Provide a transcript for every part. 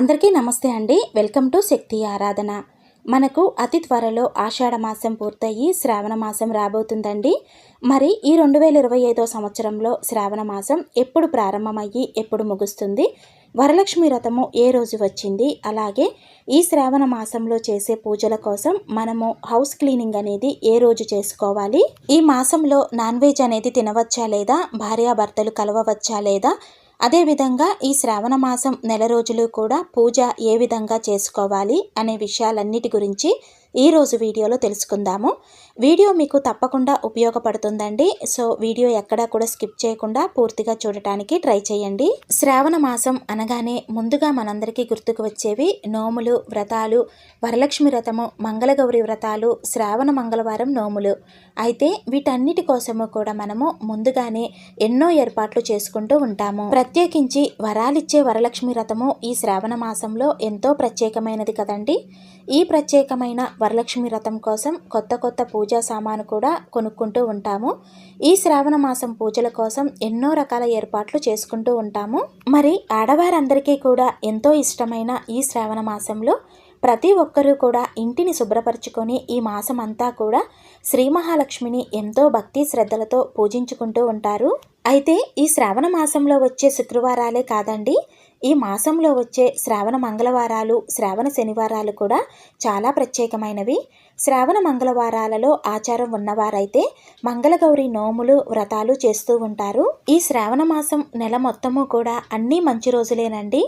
అందరికీ నమస్తే అండి. వెల్కమ్ టు శక్తి ఆరాధన. మనకు అతి త్వరలో ఆషాఢ మాసం పూర్తయి శ్రావణ మాసం రాబోతుందండి. మరి ఈ రెండు వేల ఇరవై ఐదో సంవత్సరంలో శ్రావణ మాసం ఎప్పుడు ప్రారంభమయ్యి ఎప్పుడు ముగుస్తుంది? వరలక్ష్మి వ్రతము ఏ రోజు వచ్చింది? అలాగే ఈ శ్రావణ మాసంలో చేసే పూజల కోసం మనము హౌస్ క్లీనింగ్ అనేది ఏ రోజు చేసుకోవాలి? ఈ మాసంలో నాన్ వెజ్ అనేది తినవచ్చా లేదా? భార్యాభర్తలు కలవవచ్చా లేదా? అదేవిధంగా ఈ శ్రావణ మాసం నెల రోజులు కూడా పూజ ఏ విధంగా చేసుకోవాలి అనే విషయాలన్నిటి గురించి ఈరోజు వీడియోలో తెలుసుకుందాము. వీడియో మీకు తప్పకుండా ఉపయోగపడుతుందండి. సో వీడియో ఎక్కడా కూడా స్కిప్ చేయకుండా పూర్తిగా చూడటానికి ట్రై చేయండి. శ్రావణ మాసం అనగానే ముందుగా మనందరికీ గుర్తుకు వచ్చేవి నోములు వ్రతాలు వరలక్ష్మి వ్రతము మంగళగౌరి వ్రతాలు శ్రావణ మంగళవారం నోములు. అయితే వీటన్నిటి కోసము కూడా మనము ముందుగానే ఎన్నో ఏర్పాట్లు చేసుకుంటూ ఉంటాము. ప్రత్యేకించి వరాలిచ్చే వరలక్ష్మి వ్రతము ఈ శ్రావణ మాసంలో ఎంతో ప్రత్యేకమైనది కదండి. ఈ ప్రత్యేకమైన వరలక్ష్మి వ్రతం కోసం కొత్త కొత్త పూజా సామాను కూడా కొనుక్కుంటూ ఉంటాము. ఈ శ్రావణ మాసం పూజల కోసం ఎన్నో రకాల ఏర్పాట్లు చేసుకుంటూ ఉంటాము. మరి ఆడవారందరికీ కూడా ఎంతో ఇష్టమైన ఈ శ్రావణ మాసంలో ప్రతి ఒక్కరూ కూడా ఇంటిని శుభ్రపరచుకొని ఈ మాసం అంతా కూడా శ్రీ మహాలక్ష్మిని ఎంతో భక్తి శ్రద్ధలతో పూజించుకుంటూ ఉంటారు. అయితే ఈ శ్రావణ మాసంలో వచ్చే శుక్రవారాలే కాదండి ఈ మాసంలో వచ్చే శ్రావణ మంగళవారాలు శ్రావణ శనివారాలు కూడా చాలా ప్రత్యేకమైనవి. శ్రావణ మంగళవారాలలో ఆచారం ఉన్నవారైతే మంగళగౌరి నోములు వ్రతాలు చేస్తూ ఉంటారు. ఈ శ్రావణ మాసం నెల మొత్తము కూడా అన్నీ మంచి రోజులేనండి.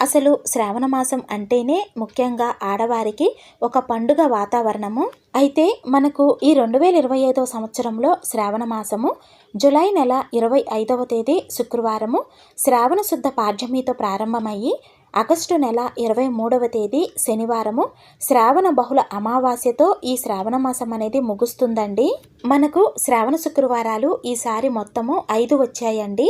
అసలు శ్రావణ మాసం అంటేనే ముఖ్యంగా ఆడవారికి ఒక పండుగ వాతావరణము. అయితే మనకు ఈ రెండు వేల ఇరవై ఐదవ సంవత్సరంలో శ్రావణ మాసము జులై నెల ఇరవై ఐదవ తేదీ శుక్రవారము శ్రావణ శుద్ధ పాఠ్యమితో ప్రారంభమయ్యి ఆగస్టు నెల ఇరవై మూడవ తేదీ శనివారము శ్రావణ బహుళ అమావాస్యతో ఈ శ్రావణ మాసం అనేది ముగుస్తుందండి. మనకు శ్రావణ శుక్రవారాలు ఈసారి మొత్తము ఐదు వచ్చాయండి.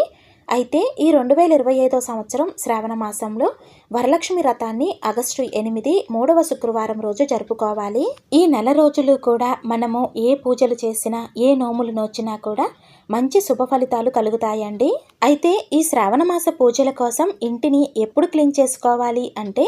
అయితే ఈ రెండు వేల ఇరవై ఐదో సంవత్సరం శ్రావణ మాసంలో వరలక్ష్మి రథాన్ని ఆగస్టు ఎనిమిది మూడవ శుక్రవారం రోజు జరుపుకోవాలి. ఈ నెల రోజులు కూడా మనము ఏ పూజలు చేసినా ఏ నోములు నోచినా కూడా మంచి శుభ ఫలితాలు కలుగుతాయండి. అయితే ఈ శ్రావణ మాస పూజల కోసం ఇంటిని ఎప్పుడు క్లీన్ చేసుకోవాలి అంటే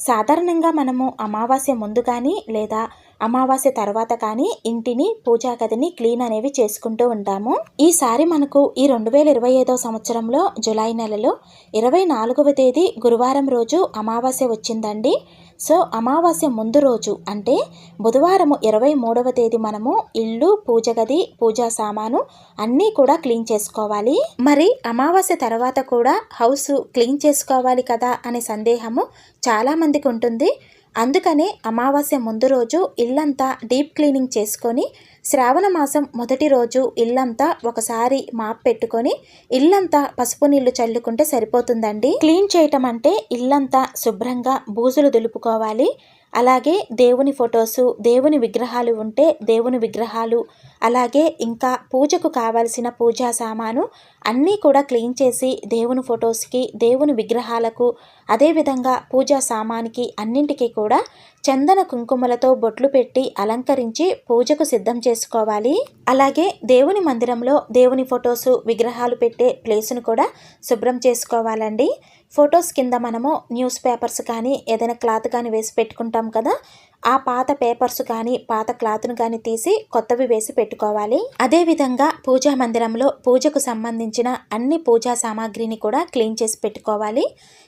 సాధారణంగా మనము అమావాస్య ముందు కానీ లేదా అమావాస్య తర్వాత కానీ ఇంటిని పూజా గదిని క్లీన్ అనేవి చేసుకుంటూ ఉంటాము. ఈసారి మనకు ఈ రెండు వేల ఇరవై ఐదో సంవత్సరంలో జులై నెలలో ఇరవై నాలుగవ తేదీ గురువారం రోజు అమావాస్య వచ్చిందండి. సో అమావాస్య ముందు రోజు అంటే బుధవారము ఇరవై మూడవ తేదీ మనము ఇల్లు పూజ గది పూజా సామాను అన్నీ కూడా క్లీన్ చేసుకోవాలి. మరి అమావాస్య తర్వాత కూడా హౌస్ క్లీన్ చేసుకోవాలి కదా అనే సందేహము చాలామందికి ఉంటుంది. అందుకనే అమావాస్య ముందు రోజు ఇల్లంతా డీప్ క్లీనింగ్ చేసుకొని శ్రావణ మాసం మొదటి రోజు ఇల్లంతా ఒకసారి మాప్ పెట్టుకొని ఇల్లంతా పసుపు నీళ్ళు చల్లుకుంటే సరిపోతుందండి. క్లీన్ చేయటం అంటే ఇల్లంతా శుభ్రంగా బూజులు దులుపుకోవాలి. అలాగే దేవుని ఫొటోసు దేవుని విగ్రహాలు ఉంటే దేవుని విగ్రహాలు అలాగే ఇంకా పూజకు కావలసిన పూజా సామాను అన్నీ కూడా క్లీన్ చేసి దేవుని ఫొటోస్కి దేవుని విగ్రహాలకు అదేవిధంగా పూజా సామానికి అన్నింటికి కూడా చందన కుంకుమలతో బొట్లు పెట్టి అలంకరించి పూజకు సిద్ధం చేసుకోవాలి. అలాగే దేవుని మందిరంలో దేవుని ఫొటోస్ విగ్రహాలు పెట్టే ప్లేస్ను కూడా శుభ్రం చేసుకోవాలండి. ఫొటోస్ కింద మనము న్యూస్ పేపర్స్ కానీ ఏదైనా క్లాత్ కానీ వేసి పెట్టుకుంటాం కదా ఆ పాత పేపర్స్ కానీ పాత క్లాత్ను కానీ తీసి కొత్తవి వేసి పెట్టుకోవాలి. అదేవిధంగా పూజా మందిరంలో పూజకు సంబంధించిన అన్ని పూజా సామాగ్రిని కూడా క్లీన్ చేసి పెట్టుకోవాలి.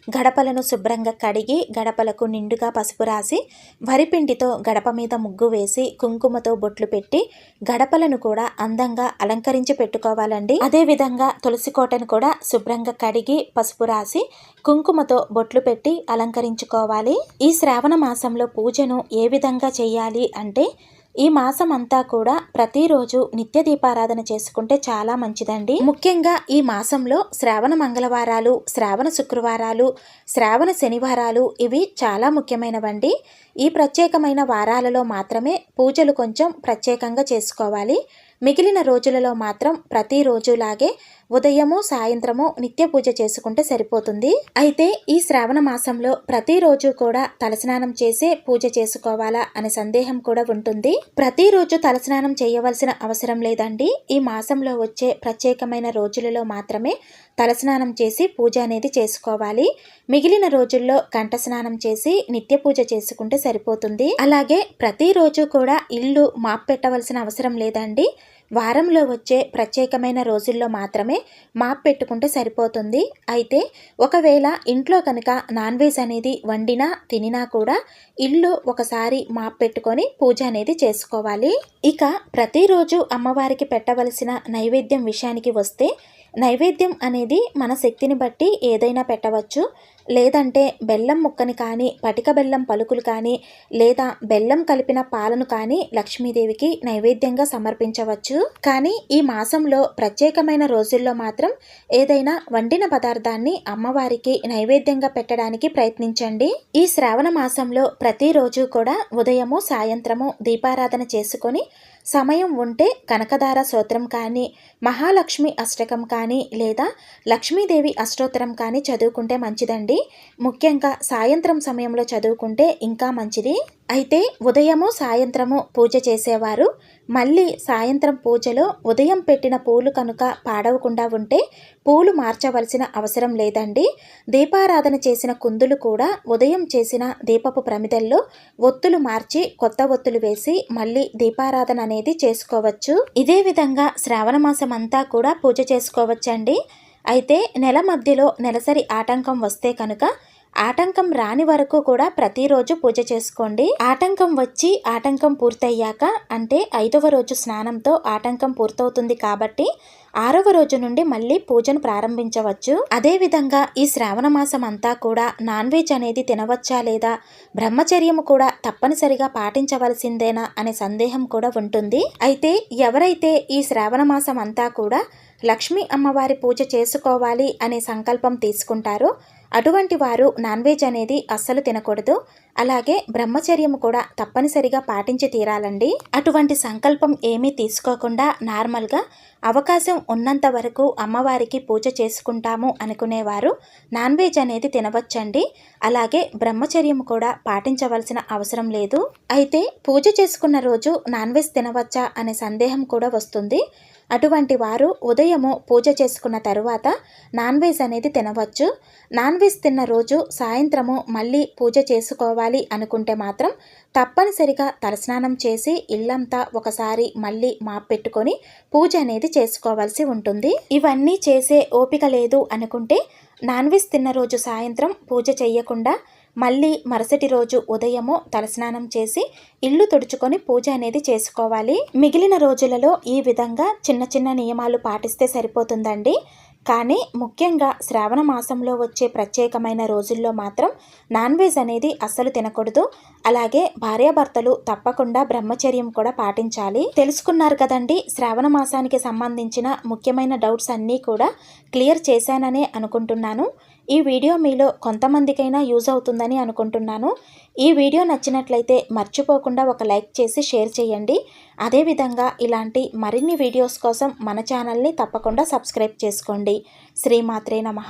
గడపలను శుభ్రంగా కడిగి గడపలకు నిండుగా పసుపు రాసి వరిపిండితో గడప మీద ముగ్గు వేసి కుంకుమతో బొట్లు పెట్టి గడపలను కూడా అందంగా అలంకరించి పెట్టుకోవాలండి. అదేవిధంగా తులసి కోటను కూడా శుభ్రంగా కడిగి పసుపు రాసి కుంకుమతో బొట్లు పెట్టి అలంకరించుకోవాలి. ఈ శ్రావణ మాసంలో పూజను ఏ విధంగా చేయాలి అంటే ఈ మాసం అంతా కూడా ప్రతిరోజు నిత్య దీపారాధన చేసుకుంటే చాలా మంచిదండి. ముఖ్యంగా ఈ మాసంలో శ్రావణ మంగళవారాలు శ్రావణ శుక్రవారాలు శ్రావణ శనివారాలు ఇవి చాలా ముఖ్యమైనవండి. ఈ ప్రత్యేకమైన వారాలలో మాత్రమే పూజలు కొంచెం ప్రత్యేకంగా చేసుకోవాలి. మిగిలిన రోజులలో మాత్రం ప్రతిరోజులాగే ఉదయము సాయంత్రము నిత్య పూజ చేసుకుంటే సరిపోతుంది. అయితే ఈ శ్రావణ మాసంలో ప్రతిరోజు కూడా తలస్నానం చేసే పూజ చేసుకోవాలా అనే సందేహం కూడా ఉంటుంది. ప్రతిరోజు తలస్నానం చేయవలసిన అవసరం లేదండి. ఈ మాసంలో వచ్చే ప్రత్యేకమైన రోజులలో మాత్రమే తలస్నానం చేసి పూజ అనేది చేసుకోవాలి. మిగిలిన రోజుల్లో కంఠ స్నానం చేసి నిత్య పూజ చేసుకుంటే సరిపోతుంది. అలాగే ప్రతిరోజు కూడా ఇల్లు మాప్ పెట్టవలసిన అవసరం లేదండి. వారంలో వచ్చే ప్రత్యేకమైన రోజుల్లో మాత్రమే మాప్ పెట్టుకుంటే సరిపోతుంది. అయితే ఒకవేళ ఇంట్లో కనుక నాన్ వెజ్ అనేది వండినా తినినా కూడా ఇల్లు ఒకసారి మాప్ పెట్టుకొని పూజ అనేది చేసుకోవాలి. ఇక ప్రతిరోజు అమ్మవారికి పెట్టవలసిన నైవేద్యం విషయానికి వస్తే నైవేద్యం అనేది మన శక్తిని బట్టి ఏదైనా పెట్టవచ్చు. లేదంటే బెల్లం ముక్కని కానీ పటిక బెల్లం పలుకులు కానీ లేదా బెల్లం కలిపిన పాలను కానీ లక్ష్మీదేవికి నైవేద్యంగా సమర్పించవచ్చు. కానీ ఈ మాసంలో ప్రత్యేకమైన రోజుల్లో మాత్రం ఏదైనా వండిన పదార్థాన్ని అమ్మవారికి నైవేద్యంగా పెట్టడానికి ప్రయత్నించండి. ఈ శ్రావణ మాసంలో ప్రతిరోజు కూడా ఉదయము సాయంత్రము దీపారాధన చేసుకొని సమయం ఉంటే కనకదార స్తోత్రం కానీ మహాలక్ష్మి అష్టకం కానీ లేదా లక్ష్మీదేవి అష్టోత్తరం కానీ చదువుకుంటే మంచిదండి. ముఖ్యంగా సాయంత్రం సమయంలో చదువుకుంటే ఇంకా మంచిది. అయితే ఉదయము సాయంత్రము పూజ చేసేవారు. మళ్ళీ సాయంత్రం పూజలో ఉదయం పెట్టిన పూలు కనుక పాడవకుండా ఉంటే పూలు మార్చవలసిన అవసరం లేదండి. దీపారాధన చేసిన కుందులు కూడా ఉదయం చేసిన దీపపు ప్రమిదల్లో ఒత్తులు మార్చి కొత్త ఒత్తులు వేసి మళ్ళీ దీపారాధన అనేది చేసుకోవచ్చు. ఇదే విధంగా శ్రావణ మాసం అంతా కూడా పూజ చేసుకోవచ్చండి. అయితే నెల మధ్యలో నెలసరి ఆటంకం వస్తే కనుక ఆటంకం రాని వరకు కూడా ప్రతిరోజు పూజ చేసుకోండి. ఆటంకం వచ్చి ఆటంకం పూర్తయ్యాక అంటే ఐదవ రోజు స్నానంతో ఆటంకం పూర్తవుతుంది కాబట్టి ఆరవ రోజు నుండి మళ్ళీ పూజను ప్రారంభించవచ్చు. అదేవిధంగా ఈ శ్రావణ మాసం అంతా కూడా నాన్ వెజ్ అనేది తినవచ్చా లేదా బ్రహ్మచర్యము కూడా తప్పనిసరిగా పాటించవలసిందేనా అనే సందేహం కూడా ఉంటుంది. అయితే ఎవరైతే ఈ శ్రావణ మాసం అంతా కూడా లక్ష్మీ అమ్మవారి పూజ చేసుకోవాలి అనే సంకల్పం తీసుకుంటారో అటువంటి వారు నాన్ వెజ్ అనేది అస్సలు తినకూడదు. అలాగే బ్రహ్మచర్యం కూడా తప్పనిసరిగా పాటించి తీరాలండి. అటువంటి సంకల్పం ఏమీ తీసుకోకుండా నార్మల్గా అవకాశం ఉన్నంత వరకు అమ్మవారికి పూజ చేసుకుంటాము అనుకునేవారు నాన్ వెజ్ అనేది తినవచ్చండి. అలాగే బ్రహ్మచర్యం కూడా పాటించవలసిన అవసరం లేదు. అయితే పూజ చేసుకున్న రోజు నాన్ వెజ్ తినవచ్చా అనే సందేహం కూడా వస్తుంది. అటువంటి వారు ఉదయము పూజ చేసుకున్న తరువాత నాన్ వెజ్ అనేది తినవచ్చు. నాన్ వెజ్ తిన్న రోజు సాయంత్రము మళ్ళీ పూజ చేసుకోవాలి అనుకుంటే మాత్రం తప్పనిసరిగా తలస్నానం చేసి ఇల్లంతా ఒకసారి మళ్ళీ మాప్ పెట్టుకొని పూజ అనేది చేసుకోవాల్సి ఉంటుంది. ఇవన్నీ చేసే ఓపిక లేదు అనుకుంటే నాన్ వెజ్ తిన్న రోజు సాయంత్రం పూజ చేయకుండా మళ్ళీ మరుసటి రోజు ఉదయము తలస్నానం చేసి ఇల్లు తుడుచుకొని పూజ అనేది చేసుకోవాలి. మిగిలిన రోజులలో ఈ విధంగా చిన్న చిన్న నియమాలు పాటిస్తే సరిపోతుందండి. కానీ ముఖ్యంగా శ్రావణ మాసంలో వచ్చే ప్రత్యేకమైన రోజుల్లో మాత్రం నాన్ వెజ్ అనేది అస్సలు తినకూడదు. అలాగే భార్యాభర్తలు తప్పకుండా బ్రహ్మచర్యం కూడా పాటించాలి. తెలుసుకున్నారు కదండి శ్రావణ మాసానికి సంబంధించిన ముఖ్యమైన డౌట్స్ అన్నీ కూడా క్లియర్ చేశాననే అనుకుంటున్నాను. ఈ వీడియో మీలో కొంతమందికైనా యూజ్ అవుతుందని అనుకుంటున్నాను. ఈ వీడియో నచ్చినట్లయితే మర్చిపోకుండా ఒక లైక్ చేసి షేర్ చేయండి. అదేవిధంగా ఇలాంటి మరిన్ని వీడియోస్ కోసం మన ఛానల్ని తప్పకుండా సబ్స్క్రైబ్ చేసుకోండి. శ్రీమాత్రే నమ.